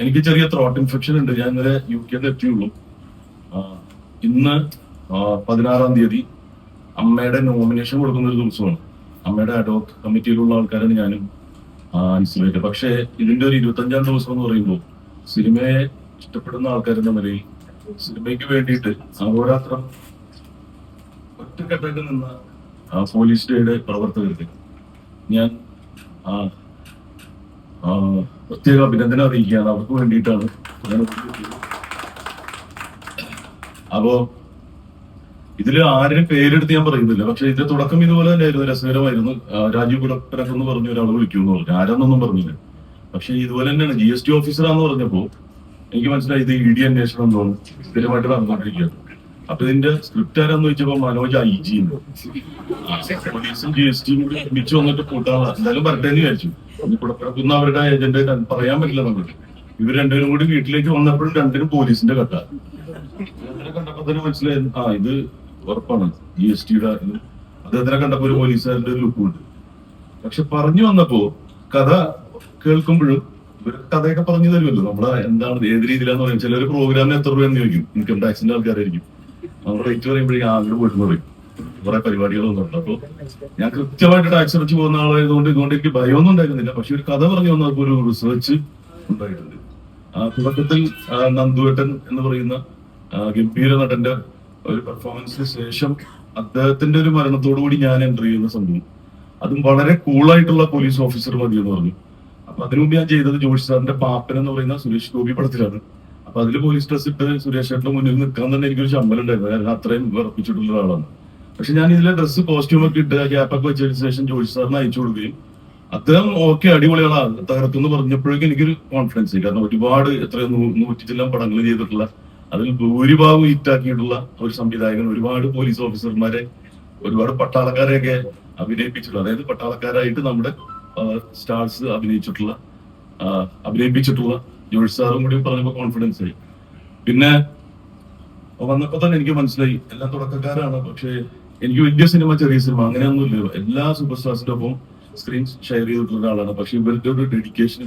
എനിക്ക് ചെറിയ throat infection ഉണ്ട്. ഞാൻ ഇന്നലെ യു കെയിൽ എത്തിയുള്ളൂ. ഇന്ന് പതിനാറാം തീയതി അമ്മയുടെ നോമിനേഷൻ കൊടുക്കുന്ന ഒരു ദിവസമാണ്. അമ്മയുടെ അഡോക് കമ്മിറ്റിയിലുള്ള ആൾക്കാരാണ് ഞാനും അനുസരിച്ച് പക്ഷേ ഇതിന്റെ ഒരു ഇരുപത്തഞ്ചാം ദിവസം എന്ന് പറയുമ്പോൾ സിനിമയെ ഇഷ്ടപ്പെടുന്ന ആൾക്കാരെന്ന നിലയിൽ സിനിമയ്ക്ക് വേണ്ടിയിട്ട് അഹോരാത്രം ഒറ്റക്കെട്ടായിട്ട് നിന്ന പോലീസ് ഡേയുടെ പ്രവർത്തകർക്ക് ഞാൻ പ്രത്യേക അഭിനന്ദനം അറിയിക്കുകയാണ്. അവർക്ക് വേണ്ടിയിട്ടാണ്. അപ്പോ ഇതിൽ ആരും പേരെടുത്ത് ഞാൻ പറയുന്നില്ല. പക്ഷെ ഇതിന്റെ തുടക്കം ഇതുപോലെ തന്നെയായിരുന്നു. രസകരമായിരുന്നു. രാജീവ് കുടപ്പനക്ക് എന്ന് പറഞ്ഞ ഒരാൾ വിളിക്കുമെന്ന് പറഞ്ഞു. ആരെന്നൊന്നും പറഞ്ഞില്ല. പക്ഷെ ഇതുപോലെ തന്നെയാണ്. ജി എസ് ടി ഓഫീസറാന്ന് പറഞ്ഞപ്പോ എനിക്ക് മനസ്സിലായി ഇത് ഇ ഡി അന്വേഷണം എന്തോ സ്ഥിരമായിട്ട് നടന്നുകൊണ്ടിരിക്കുകയാണ്. അപ്പൊ ഇതിന്റെ സ്ക്രിപ്റ്റ് ആരാന്ന് ചോദിച്ചപ്പോ മനോജ് ഐ ജി പോലീസും ജി എസ് ടിയും കൂടി ഒരുമിച്ച് വന്നിട്ട് കൂട്ടാണ് എന്തായാലും വരട്ടെ എന്ന് വിചാരിച്ചു. ഇനി കുടപ്പിറക്കുന്ന അവരുടെ ഏജന്റ് പറയാൻ പറ്റില്ല നമ്മൾ ഇവർ രണ്ടുപേരും കൂടി വീട്ടിലേക്ക് വന്നപ്പോഴും രണ്ടിനും പോലീസിന്റെ കട്ട കണ്ടപ്പോ തന്നെ മനസ്സിലായി ആ ഇത് ഉറപ്പാണ്. ജി എസ് ടിയുടെ അദ്ദേഹത്തിനെ കണ്ടപ്പോ ഒരു പോലീസുകാരുടെ ഒരു ലുക്കുണ്ട് പക്ഷെ പറഞ്ഞു വന്നപ്പോ കഥ കേൾക്കുമ്പോഴും ഇവർ കഥയൊക്കെ പറഞ്ഞു തരുമല്ലോ. നമ്മളെ എന്താണ് ഏത് രീതിയിലാന്ന് പറയും. ചിലർ പ്രോഗ്രാമിന് എത്ര രൂപ എന്ന് ചോദിക്കും ഇൻകം ടാക്സിന്റെ ആൾക്കാരായിരിക്കും. നമ്മൾ റേറ്റ് പറയുമ്പോഴേക്കും അങ്ങോട്ട് പോയിട്ട് പറയും. കുറെ പരിപാടികളൊന്നും ഉണ്ട്. അപ്പൊ ഞാൻ കൃത്യമായിട്ട് ടാക്സ് അടച്ചു പോകുന്ന ആളായതുകൊണ്ട് ഇതുകൊണ്ട് എനിക്ക് ഭയമൊന്നും ഉണ്ടായിരുന്നില്ല. പക്ഷെ ഒരു കഥ പറഞ്ഞു വന്നപ്പോൾ ഒരു റിസർച്ച് ഉണ്ടായിട്ടുണ്ട്. ആ തുടക്കത്തിൽ നന്ദുവേട്ടൻ എന്ന് പറയുന്ന ഗംഭീര നടന്റെ ഒരു പെർഫോമൻസിന് ശേഷം അദ്ദേഹത്തിന്റെ ഒരു മരണത്തോടുകൂടി ഞാൻ എന്റർ ചെയ്യുന്ന സംഭവം. അതും വളരെ കൂളായിട്ടുള്ള പോലീസ് ഓഫീസർ മതി എന്ന് പറഞ്ഞു. അപ്പൊ അതിനു മുമ്പ് ഞാൻ ചെയ്തത് ജോഷി സാറിന്റെ പാപ്പൻ എന്ന് പറയുന്ന സുരേഷ് ഗോപി പടത്തിലാണ്. അപ്പൊ അതിൽ പോലീസ് ഡ്രസ് ഇട്ട് സുരേഷ് ചേട്ടന്റെ മുന്നിൽ നിൽക്കാൻ തന്നെ എനിക്കൊരു ശമ്പലം ഉണ്ടായിരുന്നു. അത്രയും വിറപ്പിച്ചിട്ടുള്ള ഒരാളാണ്. പക്ഷെ ഞാൻ ഇതിലെ ഡ്രസ്സ് കോസ്റ്റ്യൂം ഒക്കെ ഇട്ട് ഗ്യാപ്പൊക്കെ വെച്ചതിന് ശേഷം ജോലി സാറിന് അയച്ചു കൊടുക്കുകയും അദ്ദേഹം ഓക്കെ അടിപൊളികളാണ്. എന്ന് പറഞ്ഞപ്പോഴേക്കും എനിക്കൊരു കോൺഫിഡൻസ് കാരണം ഒരുപാട് എത്രയോ നൂ- നൂറ്റി ചില്ലം പടങ്ങൾ ചെയ്തിട്ടുള്ള അതിൽ ഭൂരിഭാഗം ഹിറ്റാക്കിയിട്ടുള്ള ഒരു സംവിധായകൻ ഒരുപാട് പോലീസ് ഓഫീസർമാരെ ഒരുപാട് പട്ടാളക്കാരെയൊക്കെ അഭിനയിപ്പിച്ചിട്ടുള്ള അതായത് പട്ടാളക്കാരായിട്ട് നമ്മുടെ സ്റ്റാർസ് അഭിനയിച്ചിട്ടുള്ള അഭിനയിപ്പിച്ചിട്ടുള്ള ജോഷ് സാറും കൂടി പറഞ്ഞപ്പോ കോൺഫിഡൻസ് ആയി. പിന്നെ വന്നപ്പോ തന്നെ എനിക്ക് മനസ്സിലായി എല്ലാം തുടക്കക്കാരാണ് പക്ഷേ എനിക്ക് വലിയ സിനിമ ചെറിയ സിനിമ അങ്ങനെയൊന്നുമില്ല. എല്ലാ സൂപ്പർ സ്റ്റാർസിന്റെ ഒപ്പം സ്ക്രീൻ ഷെയർ ചെയ്തിട്ടുള്ള ഒരാളാണ്. പക്ഷെ ഇവരുടെ ഒരു ഡെഡിക്കേഷൻ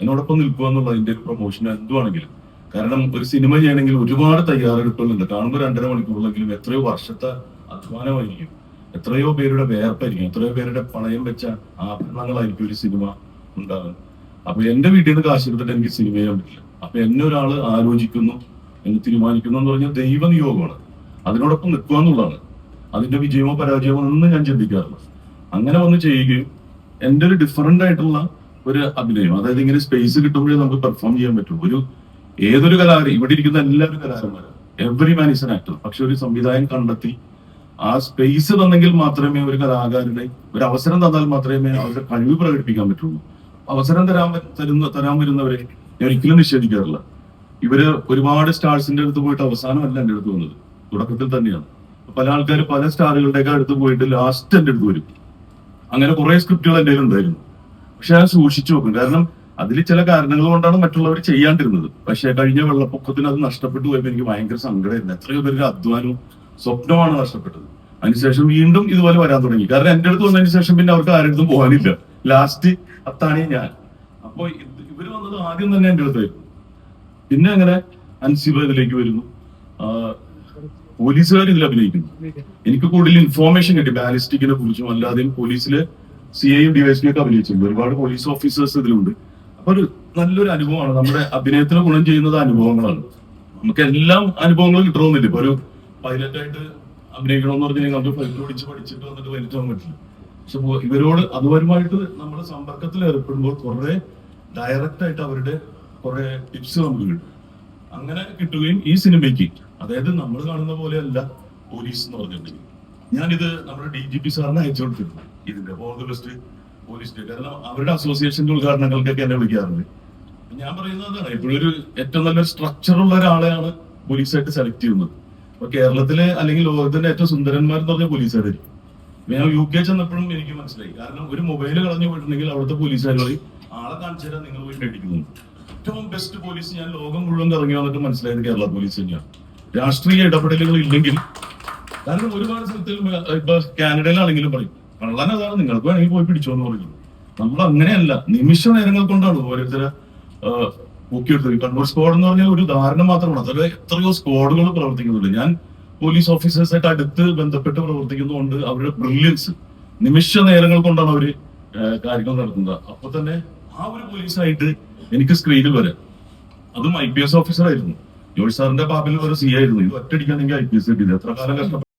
എന്നോടൊപ്പം നിൽക്കുക എന്നുള്ള അതിന്റെ ഒരു പ്രൊമോഷൻ എന്തുവാണെങ്കിലും. കാരണം ഒരു സിനിമ ചെയ്യണമെങ്കിൽ ഒരുപാട് തയ്യാറെടുപ്പുകളുണ്ട്. കാണുമ്പോൾ രണ്ടര മണിക്കൂറിലെങ്കിലും എത്രയോ വർഷത്തെ അധ്വാനമായിരിക്കും. എത്രയോ പേരുടെ വേർപ്പായിരിക്കും. എത്രയോ പേരുടെ പണയം വെച്ച ആഭരണങ്ങളായിരിക്കും ഒരു സിനിമ ഉണ്ടാകുന്നത് അപ്പൊ എന്റെ വീട്ടിൽ നിന്ന് കാശ് എടുത്തിട്ട് എനിക്ക് സിനിമ ചെയ്യാൻ പറ്റില്ല അപ്പൊ എന്നെ ഒരാൾ ആലോചിക്കുന്നു. എന്ന് തീരുമാനിക്കുന്നു എന്ന് പറഞ്ഞാൽ ദൈവനിയോഗമാണ്. അതിനോടൊപ്പം നിൽക്കുക എന്നുള്ളതാണ്. അതിന്റെ വിജയമോ പരാജയമോ ഒന്നും ഞാൻ ചിന്തിക്കാറില്ല. അങ്ങനെ വന്ന് ചെയ്യുകയും എന്റെ ഒരു ഡിഫറെന്റ് ആയിട്ടുള്ള ഒരു അഭിനയം അതായത് ഇങ്ങനെ സ്പേസ് കിട്ടുമ്പോഴേ നമുക്ക് പെർഫോം ചെയ്യാൻ പറ്റും. ഒരു ഏതൊരു കലാകാരൻ ഇവിടെ ഇരിക്കുന്ന എല്ലാവരും കലാകാരന്മാരും every man is an actor പക്ഷെ ഒരു സംവിധായകൻ കണ്ടെത്തി ആ സ്പേസ് തന്നെങ്കിൽ മാത്രമേ ഒരു കലാകാരനെ ഒരു അവസരം തന്നാൽ മാത്രമേ അവരുടെ കഴിവ് പ്രകടിപ്പിക്കാൻ പറ്റുള്ളൂ. അവസരം തരാൻ തരുന്ന തരാൻ വരുന്നവരെ ഞാൻ ഒരിക്കലും നിഷേധിക്കാറില്ല. ഇവർ ഒരുപാട് സ്റ്റാർസിന്റെ അടുത്ത് പോയിട്ട് അവസാനമല്ല എന്റെ അടുത്ത് വന്നത്. തുടക്കത്തിൽ തന്നെയാണ്. പല ആൾക്കാർ പല സ്റ്റാറുകളുടെയൊക്കെ അടുത്ത് പോയിട്ട് ലാസ്റ്റ് എന്റെ അടുത്ത് വരും. അങ്ങനെ കുറെ സ്ക്രിപ്റ്റുകൾ എന്റെ ഉണ്ടായിരുന്നു. പക്ഷെ ഞാൻ സൂക്ഷിച്ചു നോക്കും കാരണം അതിൽ ചില കാരണങ്ങൾ കൊണ്ടാണ് മറ്റുള്ളവർ ചെയ്യാണ്ടിരുന്നത്. പക്ഷെ കഴിഞ്ഞ വെള്ളപ്പൊക്കത്തിന് അത് നഷ്ടപ്പെട്ടു പോയപ്പോൾ എനിക്ക് ഭയങ്കര സങ്കടമായിരുന്നു. എത്രയോ പേരുടെ അധ്വാനവും സ്വപ്നമാണ് നഷ്ടപ്പെട്ടത്. അതിനുശേഷം വീണ്ടും ഇതുപോലെ വരാൻ തുടങ്ങി. കാരണം എന്റെ അടുത്ത് വന്നതിന് ശേഷം പിന്നെ അവർക്ക് ആരുടെ അടുത്തും പോകാനില്ല. ലാസ്റ്റ് അത്താണി ഞാൻ. അപ്പൊ ഇവർ വന്നത് ആദ്യം തന്നെ എന്റെ അടുത്തായിരുന്നു. പിന്നെ അങ്ങനെ അൻസിബ ഇതിലേക്ക് വരുന്നു. പോലീസുകാർ ഇതിൽ അഭിനയിക്കുന്നു. എനിക്ക് കൂടുതൽ ഇൻഫോർമേഷൻ കിട്ടി. ബാലിസ്റ്റിക്കിനെ കുറിച്ചും അല്ലാതെയും പോലീസിലെ സി ഐയും ഡിവൈഎസ്പി ഒക്കെ അഭിനയിച്ചിട്ടുണ്ട്. ഒരുപാട് പോലീസ് ഓഫീസേഴ്സ് ഇതിലുണ്ട്. അപ്പൊ ഒരു നല്ലൊരു അനുഭവമാണ്. നമ്മുടെ അഭിനയത്തിന് ഗുണം ചെയ്യുന്നത് അനുഭവങ്ങളാണ്. നമുക്ക് എല്ലാം അനുഭവങ്ങൾ കിട്ടണമെന്നില്ല. ഇപ്പൊ ഒരു പൈലറ്റ് ആയിട്ട് അഭിനയിക്കണമെന്ന് പറഞ്ഞാൽ നമുക്ക് ഫ്ലൈറ്റ് ഓടിച്ച് പഠിച്ചിട്ട് വന്നിട്ട് വലിച്ചു പോകാൻ പറ്റില്ല. പക്ഷെ ഇവരോട് അതുപരമായിട്ട് നമ്മുടെ സമ്പർക്കത്തിൽ ഏർപ്പെടുമ്പോൾ കുറെ ഡയറക്റ്റ് ആയിട്ട് അവരുടെ കുറെ ടിപ്സ് നമുക്ക് കിട്ടും അങ്ങനെ കിട്ടുകയും ഈ സിനിമയ്ക്ക്. അതായത് നമ്മൾ കാണുന്ന പോലെയല്ല പോലീസ് എന്ന് പറഞ്ഞിട്ടുണ്ടെങ്കിൽ. ഞാനിത് നമ്മുടെ ഡി ജി പി സാറിന് അയച്ചു കൊടുത്തിരുന്നു ഇതിന്റെ all the best police day കാരണം അവരുടെ അസോസിയേഷന്റെ ഉദ്ഘാടനങ്ങൾക്കൊക്കെ എന്നെ വിളിക്കാറുണ്ട്. ഞാൻ പറയുന്നത് അതാണ്. ഇപ്പോഴൊരു ഒരു ഏറ്റവും നല്ല സ്ട്രക്ചർ ഉള്ള ഒരാളെയാണ് പോലീസായിട്ട് സെലക്ട് ചെയ്യുന്നത്. അപ്പൊ കേരളത്തിലെ അല്ലെങ്കിൽ ലോകത്തിന്റെ ഏറ്റവും സുന്ദരന്മാർ എന്ന് പറഞ്ഞ പോലീസുകാരായിരിക്കും ഞാൻ യു കെ ചെന്നപ്പോഴും എനിക്ക് മനസ്സിലായി. കാരണം ഒരു മൊബൈൽ കളഞ്ഞു പോയിട്ടുണ്ടെങ്കിൽ അവിടുത്തെ പോലീസുകാർ ആളെ കാണിച്ചാൽ നിങ്ങൾ പോയി മേടിക്കുന്നു ഏറ്റവും ബെസ്റ്റ് പോലീസ് ഞാൻ ലോകം മുഴുവൻ ഇറങ്ങി വന്നിട്ട് മനസ്സിലായത് കേരള പോലീസ് തന്നെയാണ്. രാഷ്ട്രീയ ഇടപെടലുകൾ ഇല്ലെങ്കിൽ കാരണം ഒരുപാട് സ്ഥലത്തിൽ ഇപ്പൊ കാനഡയിലാണെങ്കിലും പറയും കള്ളൻ അതാണ് നിങ്ങൾക്ക് വേണമെങ്കിൽ പോയി പിടിച്ചോ എന്ന് പറയുന്നത് നമ്മൾ അങ്ങനെയല്ല നിമിഷ നേരങ്ങൾ കൊണ്ടാണ് ഓരോരുത്തരെ പൊക്കിയെടുത്തത് ഈ കണ്ണൂർ സ്ക്വാഡ് എന്ന് പറഞ്ഞാൽ ഒരു ധാരണ മാത്രമാണ്. അതിൽ എത്രയോ സ്ക്വാഡുകൾ പ്രവർത്തിക്കുന്നുണ്ട്. ഞാൻ പോലീസ് ഓഫീസേഴ്സായിട്ട് അടുത്ത് ബന്ധപ്പെട്ട് പ്രവർത്തിക്കുന്നതുകൊണ്ട് അവരുടെ ബ്രില്യൻസ് നിമിഷ നേരങ്ങൾ കൊണ്ടാണ് അവർ കാര്യങ്ങൾ നടത്തുന്നത്. അപ്പൊ തന്നെ ആ ഒരു പോലീസായിട്ട് എനിക്ക് സ്ക്രീനിൽ വരാം. അതും ഐ പി എസ് ഓഫീസർ ആയിരുന്നു. ജോയ് സാറിന്റെ പാപ്പിൽ ഒരു സി ആയിരുന്നു. ഇത് ഒറ്റയടിക്കാൻ എനിക്ക് ഐ പി എസ് എത്ര കാലം കഷ്ടപ്പെട്ടു